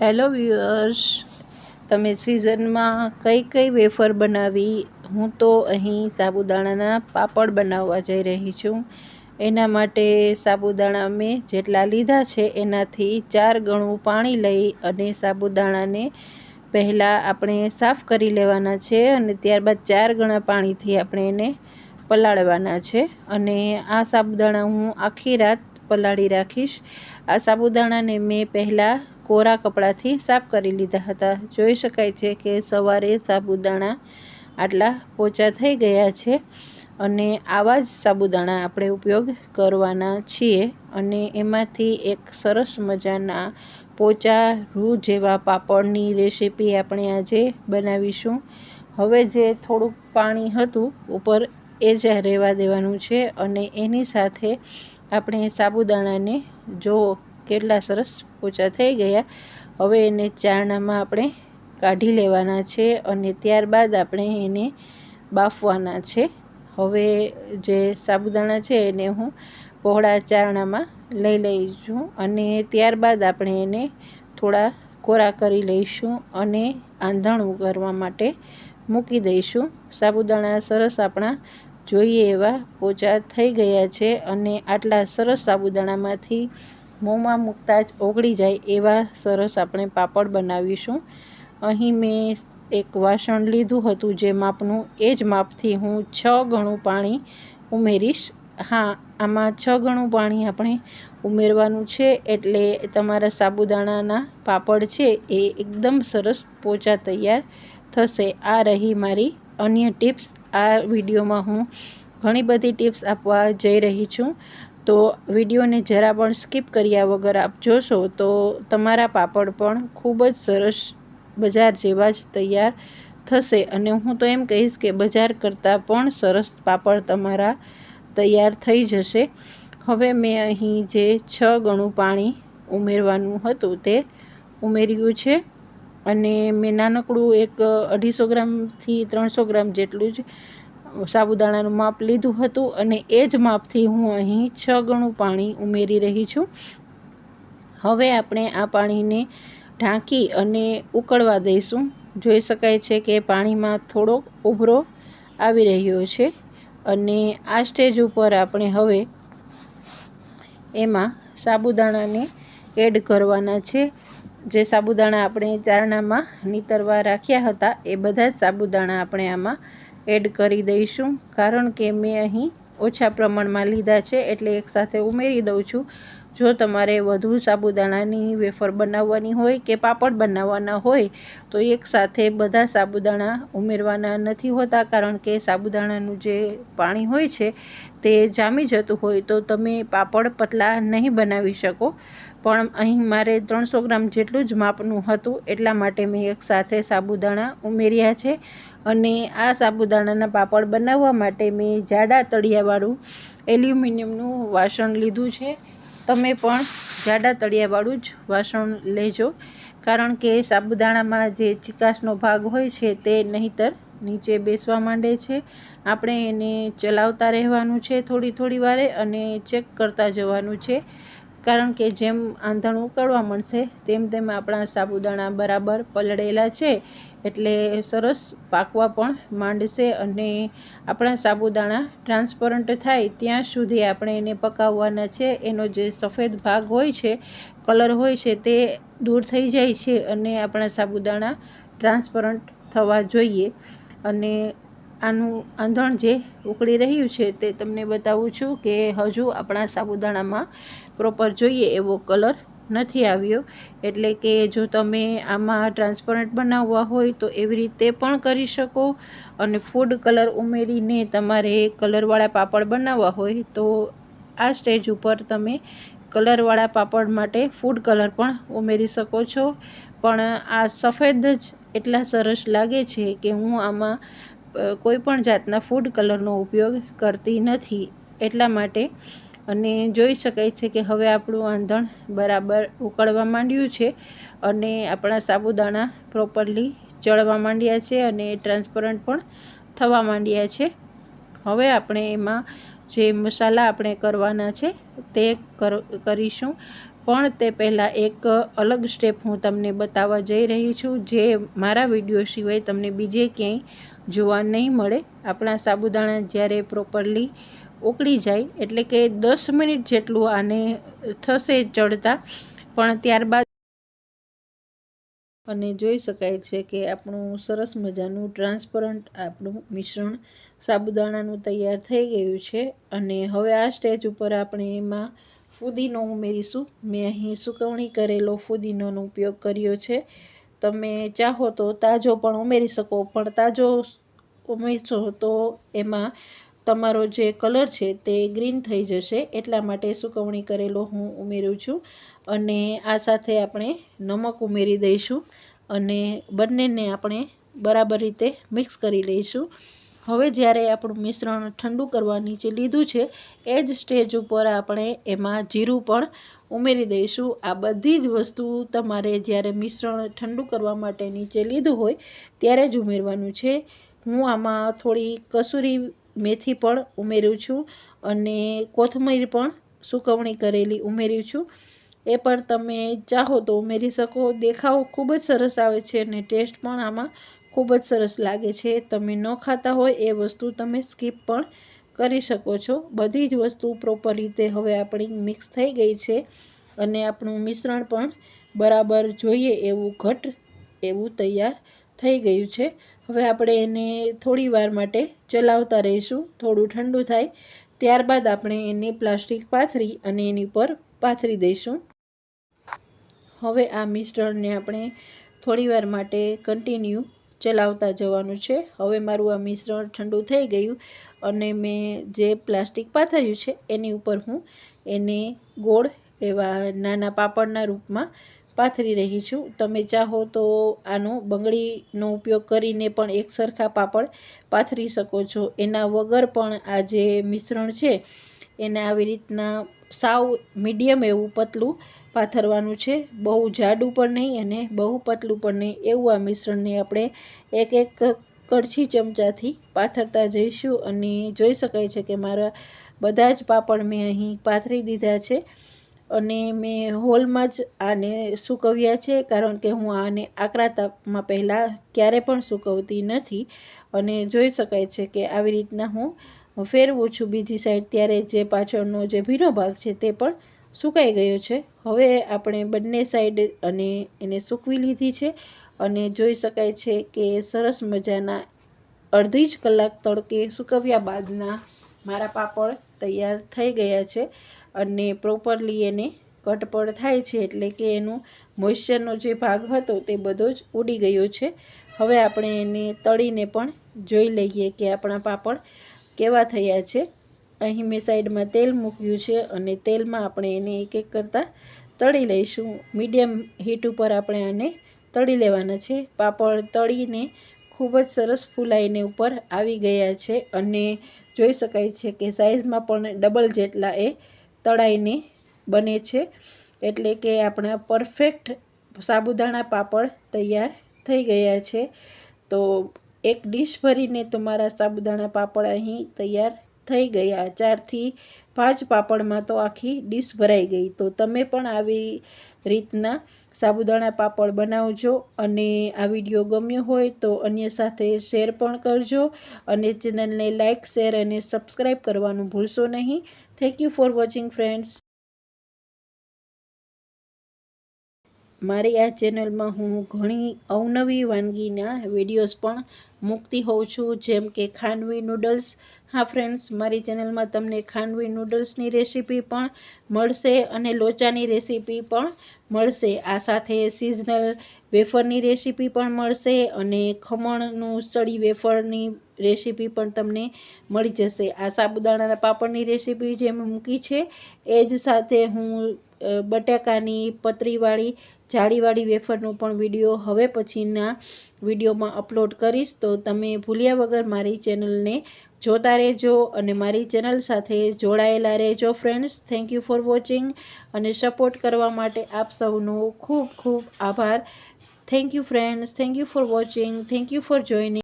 Hello viewers તમે સિઝનમાં કઈ કઈ વેફર બનાવી? હું તો અહીં સાબુદાણાના પાપડ બનાવવા જઈ રહી છું. એના માટે સાબુદાણા મેં જેટલા લીધા છે એનાથી ચાર ગણું પાણી લઈ અને સાબુદાણાને પહેલાં આપણે સાફ કરી લેવાના છે અને ત્યારબાદ ચાર ગણા પાણીથી આપણે એને પલાળવાના છે. અને આ સાબુદાણા હું આખી રાત પલાળી રાખીશ. આ સાબુદાણાને મેં પહેલાં કોરા કપડાથી સાફ કરી લીધા હતા. જોઈ શકાય છે કે સવારે સાબુદાણા આટલા પોચા થઈ ગયા છે અને આવા જ સાબુદાણા આપણે ઉપયોગ કરવાના છીએ અને એમાંથી એક સરસ મજાના પોચા રૂ જેવા પાપડની રેસીપી આપણે આજે બનાવીશું. હવે જે થોડુંક પાણી હતું ઉપર એ જ રહેવા દેવાનું છે અને એની સાથે આપણે સાબુદાણાને જો કેટલા સરસ પોચા થઈ ગયા. હવે એને ચારણામાં આપણે કાઢી લેવાના છે અને ત્યારબાદ આપણે એને બાફવાના છે. હવે જે સાબુદાણા છે એને હું પહોળા ચારણામાં લઈ લઈશું અને ત્યારબાદ આપણે એને થોડા કોરા કરી લઈશું અને આંધણું કરવા માટે મૂકી દઈશું. સાબુદાણા સરસ આપણા જોઈએ એવા પોચા થઈ ગયા છે અને આટલા સરસ સાબુદાણામાંથી મોંમાં મૂકતા જ ઓગળી જાય એવા સરસ આપણે પાપડ બનાવીશું. અહીં મેં એક વાસણ લીધું હતું જે માપનું, એ જ માપથી હું છ ગણું પાણી ઉમેરીશ. હા, આમાં છ ગણું પાણી આપણે ઉમેરવાનું છે એટલે તમારા સાબુદાણાના પાપડ છે એ એકદમ સરસ પોચા તૈયાર થશે. આ રહી મારી અન્ય ટિપ્સ. આ વિડીયોમાં હું ઘણી બધી ટિપ્સ આપવા જઈ રહી છું. તો વિડીયોને જરા પણ સ્કીપ કર્યા વગર આપ જોશો તો તમારા પાપડ પણ ખૂબ જ સરસ બજાર જેવા જ તૈયાર થશે. અને હું તો એમ કહીશ કે બજાર કરતાં પણ સરસ પાપડ તમારા તૈયાર થઈ જશે. હવે મેં અહીં જે છ ગણું પાણી ઉમેરવાનું હતું તે ઉમેર્યું છે. અને મેં નાનકડું એક અઢીસો ગ્રામથી ત્રણસો ગ્રામ જેટલું જ સાબુદાણાનું માપ લીધું હતું અને એ જ માપથી હું અહીં છ ગણું પાણી ઉમેરી રહી છું. હવે આપણે આ પાણીને ઢાંકી અને ઉકળવા દઈશું. જોઈ શકાય છે કે પાણીમાં થોડોક ઉભરો આવી રહ્યો છે અને આ સ્ટેજ ઉપર આપણે હવે એમાં સાબુદાણાને એડ કરવાના છે. જે સાબુદાણા આપણે ચારણામાં નીતરવા રાખ્યા હતા, એ બધા જ સાબુદાણા આપણે આમાં એડ કરી દઈશું. કારણ કે મેં અહીં ઓછા પ્રમાણમાં લીધા છે, એટલે એકસાથે ઉમેરી દઉં છું. જો તમારે વધુ સાબુદાણાની વેફર બનાવવાની હોય કે પાપડ બનાવવાના હોય, તો એકસાથે બધા સાબુદાણા ઉમેરવાના નથી હોતા. કારણ કે સાબુદાણાનું જે પાણી હોય છે, તે જામી જતું હોય તો તમે પાપડ પતલા નહીં બનાવી શકો. પણ અહીં મારે ત્રણસો ગ્રામ જેટલું જ માપનું હતું એટલા માટે મેં એકસાથે સાબુદાણા ઉમેર્યા છે અને આ સાબુદાણાના પાપડ બનાવવા માટે મેં જાડા તળિયાવાળું એલ્યુમિનિયમનું વાસણ લીધું છે. તમે પણ જાડા તળિયાવાળું જ વાસણ લેજો, કારણ કે સાબુદાણામાં જે ચિકાસનો ભાગ હોય છે તે નહીંતર નીચે બેસવા માંડે છે. આપણે એને ચલાવતા રહેવાનું છે થોડી થોડી વારે અને ચેક કરતા જવાનું છે. કારણ કે જેમ આંધણ ઉકળવા મળશે, તેમ તેમ આપણા સાબુદાણા બરાબર પલળેલા છે. એટલે સરસ પાકવા પણ માંડશે અને આપણા સાબુદાણા ટ્રાન્સપરન્ટ થાય ત્યાં સુધી આપણે એને પકાવવાના છે. એનો જે સફેદ ભાગ હોય છે, કલર હોય છે, તે દૂર થઈ જાય છે અને આપણા સાબુદાણા ટ્રાન્સપરન્ટ થવા જોઈએ. અને આનું આંધણ જે ઉકળી રહ્યું છે, તે તમને બતાવું છું કે હજુ આપણા સાબુદાણામાં પ્રોપર જોઈએ એવો કલર નથી આવ્યો. એટલે કે જો તમે આમાં ટ્રાન્સપરન્ટ બનાવવા હોય તો એવી રીતે પણ કરી શકો. અને ફૂડ કલર ઉમેરીને તમારે કલરવાળા પાપડ બનાવવા હોય તો આ સ્ટેજ ઉપર તમે કલરવાળા પાપડ માટે ફૂડ કલર પણ ઉમેરી શકો છો. પણ આ સફેદ જ એટલા સરસ લાગે છે કે હું આમાં કોઈ પણ જાતના ફૂડ કલરનો ઉપયોગ કરતી નથી. એટલા માટે અને જોઈ શકાય છે કે હવે આપણું આંધણ બરાબર ઉકળવા માંડ્યું છે અને આપણા સાબુદાણા પ્રોપરલી ચડવા માંડ્યા છે અને ટ્રાન્સપરન્ટ પણ થવા માંડ્યા છે. હવે આપણે એમાં જે મસાલા આપણે કરવાના છે તે કરીશું. પણ તે પહેલાં એક અલગ સ્ટેપ હું તમને બતાવવા જઈ રહી છું. જે મારા વીડિયો સિવાય તમને બીજે ક્યાંય જોવા નહીં મળે. આપણા સાબુદાણા જ્યારે પ્રોપરલી ઉકળી જાય એટલે કે દસ મિનિટ જેટલું આને થશે ચડતા પણ ત્યારબાદ અને જોઈ શકાય છે કે આપણું સરસ મજાનું ટ્રાન્સપરન્ટ, આપણું મિશ્રણ સાબુદાણાનું તૈયાર થઈ ગયું છે. અને હવે આ સ્ટેજ ઉપર આપણે એમાં ફુદીનો ઉમેરીશું. મેં અહીં સુકવણી કરેલો ફુદીનોનો ઉપયોગ કર્યો છે. તમે ચાહો તો તાજો પણ ઉમેરી શકો, પણ તાજો ઉમેરશો તો એમાં તમારો જે કલર છે તે ગ્રીન થઈ જશે એટલા માટે સુકવણી કરેલો હું ઉમેરું છું અને આ સાથે આપણે નમક ઉમેરી દઈશું અને બંનેને આપણે બરાબર રીતે મિક્સ કરી લઈશું. હવે જ્યારે આપણું મિશ્રણ ઠંડુ કરવા નીચે લીધું છે, એ જ સ્ટેજ ઉપર આપણે એમાં જીરું પણ ઉમેરી દઈશું. આ બધી જ વસ્તુ તમારે જ્યારે મિશ્રણ ઠંડુ કરવા માટે નીચે લીધું હોય ત્યારે જ ઉમેરવાનું છે. હું આમાં થોડી કસૂરી મેથી પણ ઉમેર્યું છું અને કોથમીર પણ સુકવણી કરેલી ઉમેર્યું છું. એ પણ તમે ચાહો તો ઉમેરી શકો. દેખાવ ખૂબ જ સરસ આવે છે અને ટેસ્ટ પણ આમાં ખૂબ જ સરસ લાગે છે. તમે ન ખાતા હોય એ વસ્તુ તમે સ્કીપ પણ કરી શકો છો. બધી જ વસ્તુ પ્રોપર રીતે હવે આપણી મિક્સ થઈ ગઈ છે અને આપણું મિશ્રણ પણ બરાબર જોઈએ એવું ઘટ એવું તૈયાર થઈ ગયું છે. હવે આપણે એને થોડી વાર માટે ચલાવતા રહીશું. થોડું ઠંડુ થાય. ત્યારબાદ આપણે એને પ્લાસ્ટિક પાથરી અને એની પર પાથરી દઈશું. હવે આ મિશ્રણને આપણે થોડીવાર માટે કન્ટિન્યુ ચલાવતા જવાનું છે. હવે મારું આ મિશ્રણ ઠંડુ થઈ ગયું અને મેં જે પ્લાસ્ટિક પાથર્યું છે, એની ઉપર હું એને ગોળ એવા નાના પાપડના રૂપમાં પાથરી રહી છું. તમે ચાહો તો આનો બંગડીનો ઉપયોગ કરીને પણ એક સરખા પાપડ પાથરી શકો છો. એના વગર પણ આ જે મિશ્રણ છે, એને આવી રીતના સાવ મીડિયમ એવું પતલું પાથરવાનું છે. બહુ જાડું પણ નહીં અને બહુ પતલું પણ નહીં. એવું આ મિશ્રણને આપણે એક એક કડછી ચમચાથી પાથરતા જઈશું. અને જોઈ શકાય છે કે મારા બધા જ પાપડ મેં અહીં પાથરી દીધા છે. અને મેં હોલમાં જ આને સૂકવ્યા છે, કારણ કે હું આને આકરા તાપમાં પહેલાં ક્યારે પણ સૂકવતી નથી. અને જોઈ શકાય છે કે આવી રીતના હું ફેરવું છું બીજી સાઈડ, ત્યારે જે પાછળનો જે ભીનો ભાગ છે તે પણ સુકાઈ ગયો છે. હવે આપણે બંને સાઈડ અને એને સૂકવી લીધી છે અને જોઈ શકાય છે કે સરસ મજાના અડધી જ કલાક તડકે સૂકવ્યા બાદના મારા પાપડ તૈયાર થઈ ગયા છે. અને પ્રોપરલી એને કટપડ થાય છે એટલે કે એનું મોઇશ્ચરનો જે ભાગ હતો તે બધો જ ઉડી ગયો છે. હવે આપણે એને તળીને પણ જોઈ લઈએ કે આપણા પાપડ કેવા થયા છે. અહીં મેં સાઈડમાં તેલ મૂક્યું છે અને તેલમાં આપણે એને એક એક કરતાં તળી લઈશું. મીડિયમ હીટ ઉપર આપણે આને તળી લેવાના છે. પાપડ તળીને ખૂબ જ સરસ ફૂલાઈને ઉપર આવી ગયા છે અને જોઈ શકાય છે કે સાઇઝમાં પણ ડબલ જેટલા એ તળાઈને બને છે, એટલે કે આપણા પરફેક્ટ સાબુદાણા પાપડ તૈયાર થઈ ગયા છે. તો એક ડીશ ભરીને તમારા સાબુદાણા પાપડ અહીં તૈયાર થઈ ગયા ચારથી પાંચ પાપડમાં તો આખી ડીશ ભરાઈ ગઈ. તો તમે પણ આવી રીતના સાબુદાણા પાપડ બનાવજો અને આ વીડિયો ગમ્યો હોય તો અન્ય સાથે શેર પણ કરજો અને ચેનલને લાઇક શેર અને સબસ્ક્રાઈબ કરવાનું ભૂલશો નહીં. Thank you for watching friends મારી આ ચેનલમાં હું ઘણી અવનવી વાનગીના વિડીયોઝ પણ મૂકતી હોઉં છું, જેમ કે ખાંડવી નૂડલ્સ હા ફ્રેન્ડ્સ મારી ચેનલમાં તમને ખાંડવી નૂડલ્સની રેસીપી પણ મળશે અને લોચાની રેસીપી પણ મળશે. આ સાથે સિઝનલ વેફરની રેસીપી પણ મળશે અને ખમણનું સળી વેફરની રેસીપી પણ તમને મળી જશે. આ સાબુદાણાના પાપડની રેસીપી જે મૂકી છે, એ જ સાથે હું બટાકાની પતરીવાળી, જાળીવાળી વેફરનો પણ વીડિયો હવે પછીના વિડીયોમાં અપલોડ કરીશ. તો તમે ભૂલ્યા વગર મારી ચેનલને જોતા રહેજો અને મારી ચેનલ સાથે જોડાયેલા રહેજો friends thank you for watching અને સપોર્ટ કરવા માટે આપ સૌનો ખૂબ ખૂબ આભાર. Thank you friends thank you for watching thank you for joining